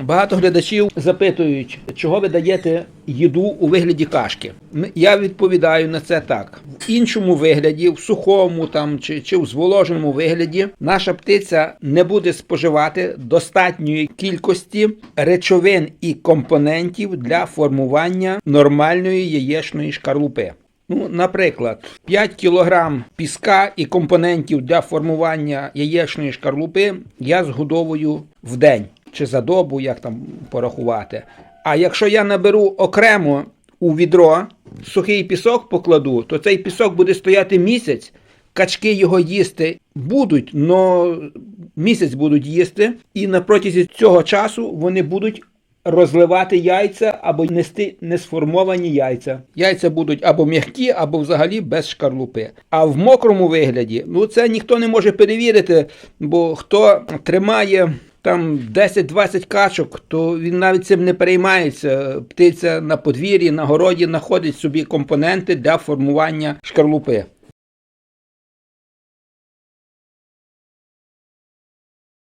Багато глядачів запитують, чого ви даєте їду у вигляді кашки. Я відповідаю на це так: в іншому вигляді, в сухому там чи, чи в зволоженому вигляді, наша птиця не буде споживати достатньої кількості речовин і компонентів для формування нормальної яєчної шкарлупи. Ну, наприклад, 5 кг піска і компонентів для формування яєчної шкарлупи я згодовую в день чи за добу, як там порахувати. А якщо я наберу окремо у відро сухий пісок покладу, то цей пісок буде стояти місяць. Качки його їсти будуть, але місяць будуть їсти, і на протязі цього часу вони будуть розливати яйця або нести несформовані яйця. Яйця будуть або м'які, або взагалі без шкарлупи. А в мокрому вигляді, ну це ніхто не може перевірити, бо хто тримає. Там 10-20 качок, то він навіть цим не переймається. Птиця на подвір'ї, на городі знаходить собі компоненти для формування шкарлупи.